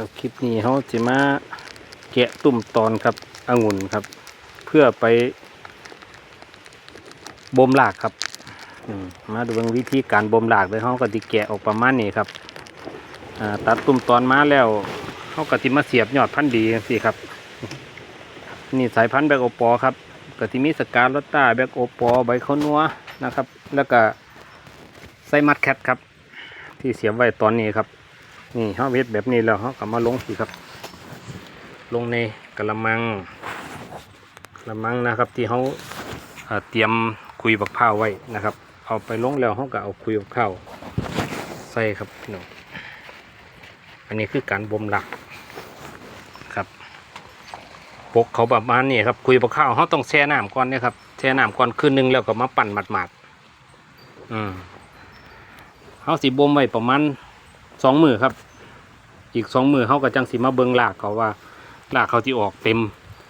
ครับคลิปนี้เขาจะมาแกะตุ่มตอนครับองุ่นครับ เพื่อไปบ่มหลากครับมาดูวิธีการบ่มหลากเลยเขาก็ติแกะออกประมาณนี้ครับตัดตุ่มตอนมาแล้วเขาก็ติมาเสียบยอดพันธุ์ดีสิครับ นี่สายพันธุ์แบกโอปอครับก็ที่มีสกาลอตต้าแบกโอปอใบข้าวนัวนะครับ แล้วก็ไส้มัดแคทครับ ที่เสียบไว้ตอนนี้ครับ นี่เขาเวทแบบนี้แล้วเขาก็มาลงสิครับ ลงในกระมังกระมังนะครับ ที่เขาเตรียมคุยบักพร้าไว้นะครับ เอาไปลงแล้วเขาก็เอาคุยบักพร้าใส่ครับพี่น้องอันนี้คือการบ่มหลักครับปกเขาประมาณนี้ครับคุยบักข้าวเขาต้องแช่น้ำก่อนเนี่ยครับแช่น้ำก่อนคืนหนึงแล้วก็มาปั่นหมาดๆอืมเขาสีบ่มไว้ประมาณ สองมือครับ อีกสองมือเขาก็จังสีมาเบิงหลากเขาว่าหลากเขาที่ออกเต็ม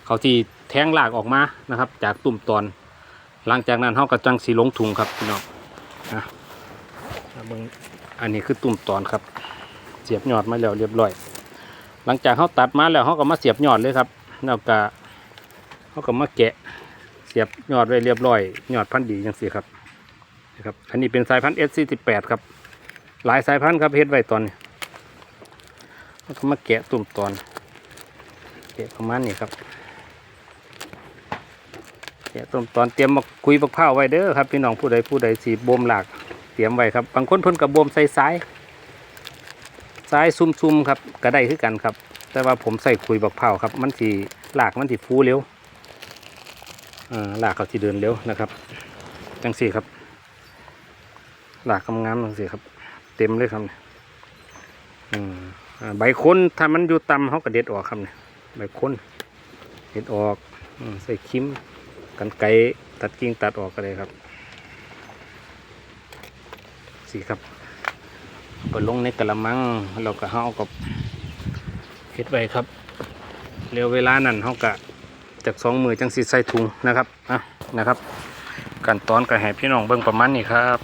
เขาที่แทงหลากออกมานะครับ จากตุ่มตอน หลังจากนั้นเขาก็จังสีลงถุงครับพี่น้องนะเบิงอันนี้คือตุ่มตอนครับ เสียบยอดมาแล้วเรียบร้อย หลังจากเขาตัดมาแล้วเขาก็มาเสียบยอดเลยครับแล้วก็เขาก็มาแกะเสียบยอดไว้เรียบร้อยยอดพันธุ์ดีจังสีครับนะครับอันนี้เป็นสายพันธุ์ S48 ครับ หลายสายพันธุ์ครับเฮ็ดไว้ตอนนี้แล้วก็มาแกะตุ่มตอนแกะประมาณนี้ครับแกะตุ่มตอนเตรียมมาคุยบักผ้าไว้เด้อครับพี่น้องผู้ใดผู้ใดสีบ่มหลากเตรียมไว้ครับบางคนเพิ่นกับบ่มใส่ซ้ายซ้ายซุ่มๆครับก็ได้คือกันครับ แต่ว่าผมใส่คุยบักผ้าครับ มันสีหลากมันสีฟูเร็วหลากเขาสีเดินเร็วนะครับจังสี่ครับ หลากกำงามจังสี่ครับ เต็มเลยครับเนี่ยอืมใบค้นถ้ามันอยู่ต่ำเขาก็เด็ดออกครับเนี่ยใบค้นเด็ดออกอใส่คิมกันไกตัดกิ่งตัดออกก็ได้ครับสีครับก็ลงในกระมังเราก็เขากับเฮ็ดไว้ครับเร็วเวลานั้นเขาก็จากสองมือจังสีใส่ถุงนะครับอะนะครับขั้นตอนก็ให้พี่น้องเบิ่งประมาณนี้ครับ